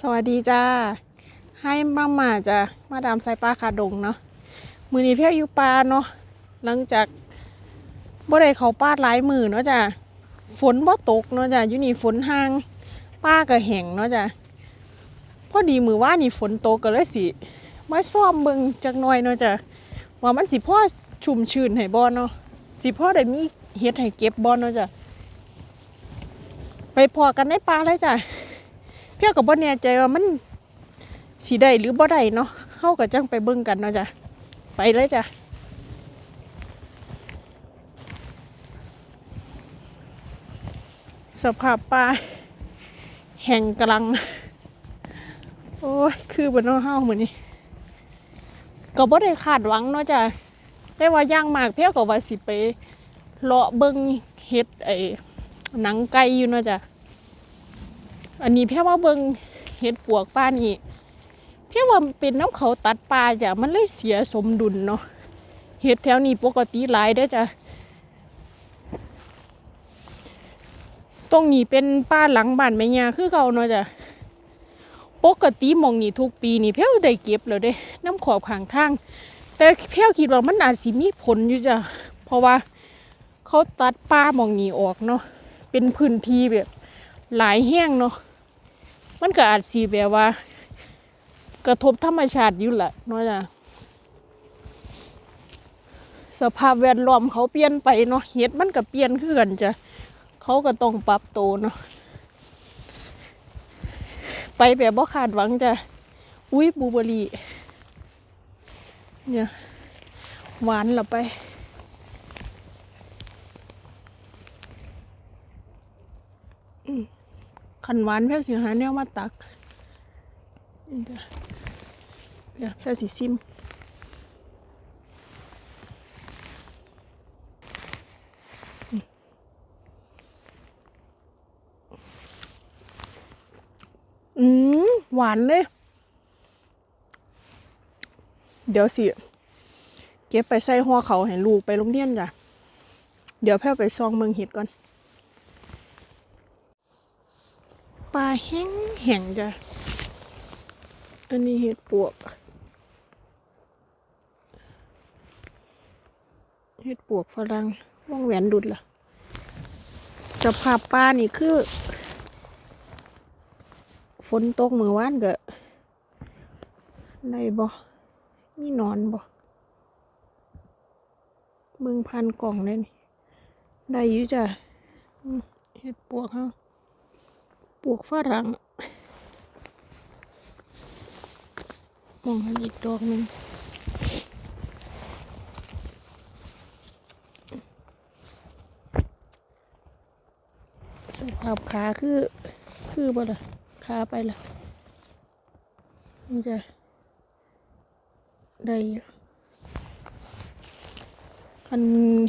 สวัสดีจ้า ให้มามาจ้ะมาดามไซปลาคาดงเนาะ มือนี้เพี้ยอยู่ปลาเนาะ หลังจากบ่ได้เขาปาดหลายมือเนาะจ้ะ ฝนบ่ตกเนาะจ้ะอยู่นี่ฝนห่างป้าก็แห้งเนาะจ้ะ พอดีมือว่านี่ฝนตกก็เลยสิมาซ่อมเบิ่งจักหน่อยเนาะจ้ะ ว่ามันสิพ่อชุ่มชื้นให้บ่เนาะ สิพ่อได้มีเฮ็ดให้เก็บบ่เนาะจ้ะ ไปพอกันในปลาเลยจ้ะ พียกับบ่แน่ใจว่ามันสีได้หรือบ่ได้เนาะเฮาก็จังไปเบิ่งกันเนาะจ้ะไปเลยจ้ะสภาพป่าแห่งกลัง โอ้ย คือบ่เนาะเฮาเหมือนี้ก็บ่ได้คาดหวังเนาะจ้ะแต่ว่าย่างมากเพียก็ว่าสิไปเลาะเบิ่งเฮ็ดไอ้หนังไก่อยู่เนาะจ้ะ อันนี้เพียว่าเบิงเห็ดปวกป้านี่เพียว่าเป็นน้ำเขาตัดปลาจ้ะมันเลยเสียสมดุลเนาะเห็ดแถวนี้ปกติหลายได้จ้ะตรงนี้เป็นป้าหลังบ้านแม่ยาคือเก่าเนาะจ้ะปกติมองนี่ทุกปีนี่เพียวได้เก็บแล้วเด้น้ำขอบขางทาง แต่เพียวคิดว่ามันอาจสิมีผลอยู่จ้ะเพราะว่าเขาตัดป้ามองนี้ออกเนาะเป็นพื้นที่แบบหลายแห้งเนาะ มันก็อาจสีแบบว่า กระทบธรรมชาติอยู่แหละเนาะจ้ะสภาพแวดล้อมเขาเปลี่ยนไปเนาะเห็ดมันก็เปลี่ยนขึ้นกันจ้ะเขาก็ต้องปรับตัวเนาะไปแบบบ่คาดหวังจ้ะอุ้ยบูเบอรี่เนี่ยหวานละไป ขันหวานแพ่สิหาแนวมาตักนี่จ้ะเดี๋ยวแพ่สิซิมอืมหวานเลย เดี๋ยวสิ เก็บไปใส่หัวเขาให้ลูกไปโรงเรียนจ้ะ เดี๋ยวแพ่ไปซองเมืองเห็ดก่อน ปลาแห้งแห้งจ้ะ อันนี้เห็ดปวก เห็ดปวกฝรั่งวงแหวนดุดล่ะ สภาพปลานี่คือ ฝนตกมือวานเก็ได้บ่มีนอนบ่เบิ่งพันกล่องเลยนี่ได้อยู่จ้ะเห็ดปวกเฮา ปลูกฝรั่งมองเห็นอีกดอกหนึ่งสภาพขาคือ คือบ่ล่ะขาไปละมันจะ ได้คัน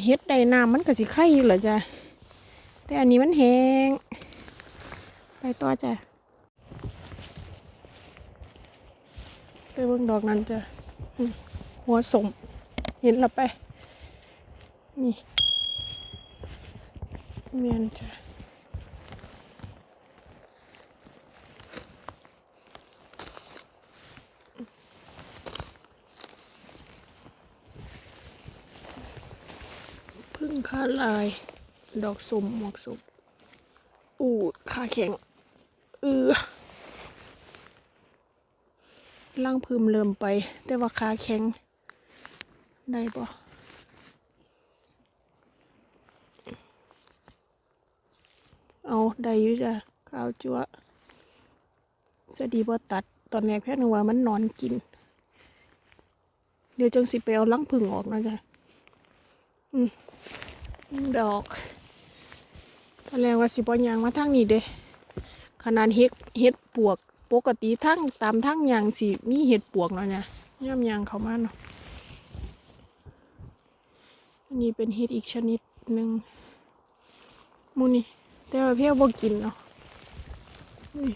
เฮ็ดได้น้ำมันก็สิไข่อยู่เหรอจ้ะแต่อันนี้มันแห้ง ไปต่อจ้ะไปเบิ่งดอกนั้นจ้ะหัวสมเห็นละไป นี่เมียนจ้ะพึ่งขาลาย ดอกสมหมวกสมอู้ขาแข็ง เออล่างพึมเริ่มไป แต่ว่าขาแข็ง ได้ปะเอาได้ยู่จ้ะข้าวจั่วสดีบ่ตัด ตอนแรกแพทย์นึกว่ามันนอนกิน เดี๋ยวจังสิไปเอาลังพึ่งออกนะจ๊ะอืมดอก ตอนแรกว่าสิบอยางมาทางนี้เด้ ขนาดเฮ็ดเฮ็ดปวก ปกติทั้งตามทั้งยางสิมีเห็ดปวกเนาะเนี่ยย่อมยางเขามาเนาะอันนี้เป็นเห็ดอีกชนิดหนึ่งมูนี่แต่ว่าเพี้ยวบ่กินเนาะนี่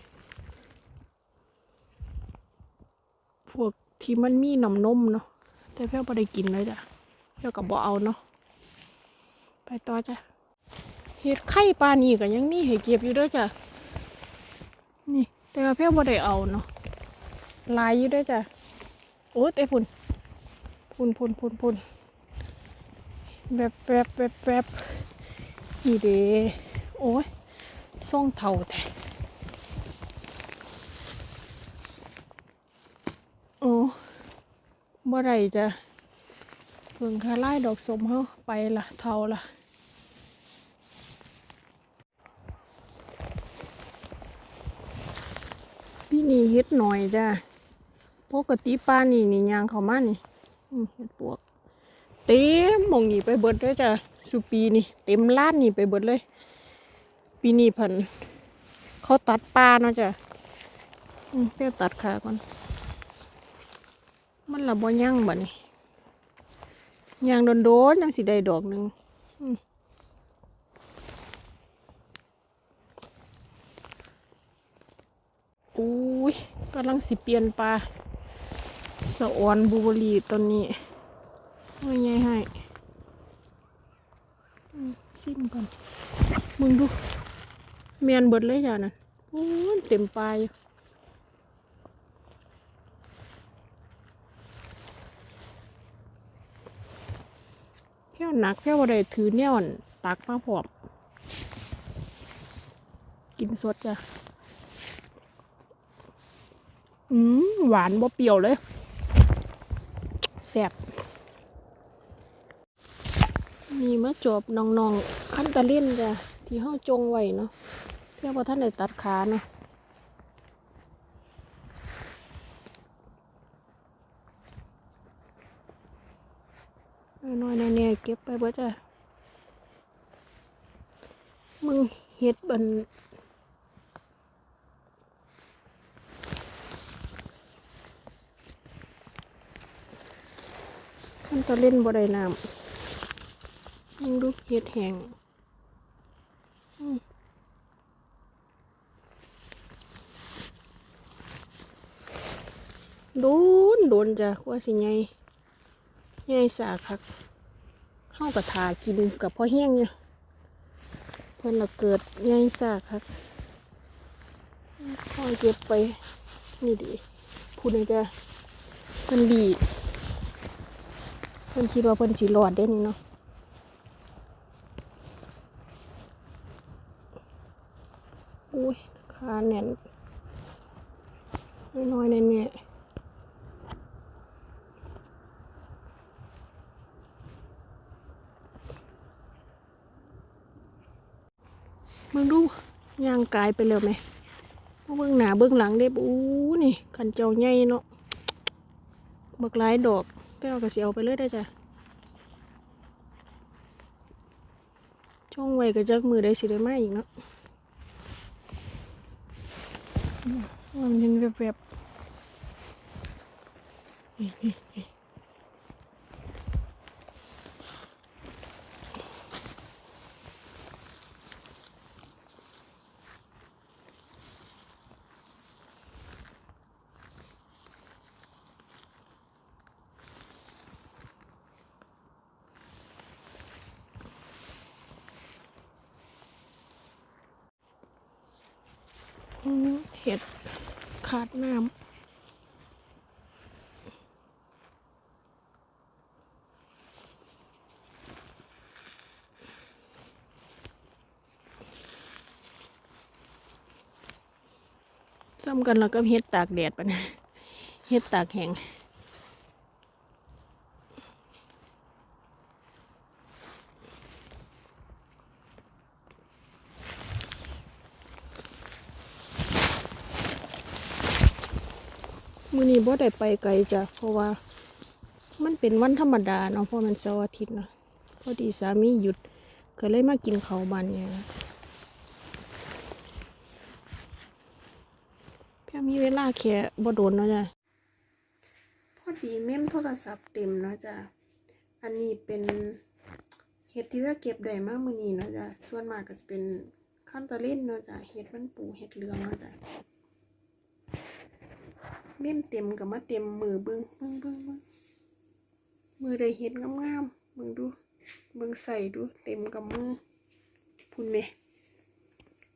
พวกที่มันมีน้ำนมเนาะแต่เพี้ยวบ่ได้กินเลยจ้ะเพี้ยกับบ่เอาเนาะไปต่อจ้ะเห็ดไข่ปลานี่ก็ยังมีให้เก็บอยู่ด้วยจ้ะ นี่ แต่ว่าเพี้ยวบ่ได้เอาเนาะลายอยู่ด้วยจ้ะโอ้แต่พุ่นพุ่นพุ่นพุ่นพุ่นแบบแบบแบบแบบอีเดโอ้ยส่งเท่าแท้โอ้บ่ได้จ้ะเพิ่งคาไล่ดอกสมเฮาไปละเท่าละ นี่เฮ็ดหน่อยจ้ะปกติป้านี่นี่ยางเขามานี่เฮ็ดปวก เต็มมองนี่ไปเบิดเลยจ้ะสุปีนี่ เต็มล้านนี่ไปเบิดเลย ปีนี้พันเขาตัดปลาเนาะจ้ะเดี๋ยวตัดขาก่อน มันละบ่ย่างบ่นี่ย่างโดนๆยังสิได้ดอกหนึ่งโอ้ กำลังสิเปลี่ยนปลาสะออนบูเบอรี่ตอนนี้ไม่ไงให้อืมซิมก่อนมึงดูเมียนเบิดเลยจ้ะนะโอ้เต็มปลาอยู่เพี้ยวหนักเพี้ยวอะไรถือเนี่ยอ่อนตักมาพอมกินสดจ้ะ อืมหวานบ่เปรี้ยวเลยแซ่บนี่มาจบน้องๆขั้นตะลิ่นจ้ะที่เฮาจงไว้เนาะเพื่อว่าท่านได้ตัดขาเนาะน้อยๆแน่ๆเก็บไปเบิดจ้ะมึงเฮ็ดบัน ขั้นตอนเล่นบ่ได้น้ำมึงดูเห็ดแห้งโดนโดนจ้ะว่าสิไงไงสาคักเข้ากระทากินกับพ่อแห้งเนี่ยเพิ่อนละเกิดไงสาคักพ่อเก็บไปนี่ดิพูดเลยจ้ะเพิ่นดี พิ่นคิดว่าเพิ่นสิรอดได้นี่เนาะอุ้ยขาแน่นน้อยๆแน่นๆมึงดูย่างกายไปเลยไหมเบื้องหน้าเบื้องหลังได้ปูนี่ขันเจ้าใหญ่เนาะบักหลายดอก แกเอากระเสียวไปเรื่อยได้จ้ะช่องไวก็จักมือได้สิได้มาอีกเนาะมันยังแวบๆ เห็ดขาดน้ำซ้ำกันแล้วก็เห็ดตากแดดปะนะเห็ดตากแห้ง บ่ได้ไปไกลจ้ะเพราะว่า มันเป็นวันธรรมดาเนาะเพราะมันเสาร์อาทิตย์เนาะพอดีสามีหยุดก็เลยมากินข้าวบ้านเนี่ยเพี่มีเวลาแค่บ่โดนเนาะจ้ะพอดีเมมโทรศัพท์เต็มเนาะจ้ะอันนี้เป็นเห็ดที่ว่าเก็บได้มากมื้อนี้เนาะจ้ะส่วนมากก็จะเป็นขั้นตะลิ่นเนาะจ้ะเห็ดมันปูเห็ดเหลืองเนาะจ้ะ เม่มเต็มกับมาเต็มมือเบิ้งเบิ้งเบิ้งเบิ้งมือได้เห็ดงามๆเบิ้งดู เบิ้งใส่ดูเต็มกับมือพุ่นเม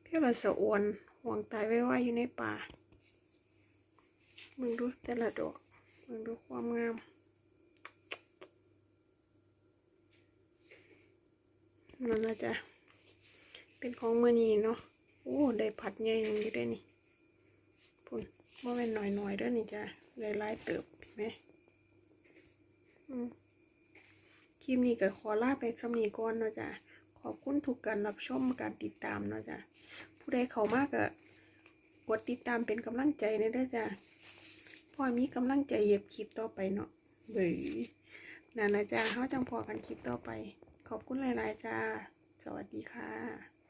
เพี่อละสะอวนห่วงตายไว้ๆอยู่ในป่ามึงดูแต่ละดอกมึงดูความงามนั่นละจ้ะเป็นของมือนีเนาะโอ้ได้ผัดใหญ่หนึงอยู่ได้นี่ พุ่นว่าเป็นหน่อยๆเด้วยนี่จ้ะได้หลายเติบเห็นไหมอืมคลิปนี้ก็ขอลาไปสำนีก่อนเนาะจ้ะขอบคุณทุกการรับชมการติดตามเนาะจ้ะผู้ใดเข้ามากก็กดติดตามเป็นกำลังใจในเด้อจ้ะพอมีกำลังใจเย็บคลิปต่อไปเนาะเบื่อนั่นนะจ้ะเขาจังพอกันคลิปต่อไป ขอบคุณหลายๆจ้าสวัสดีค่ะ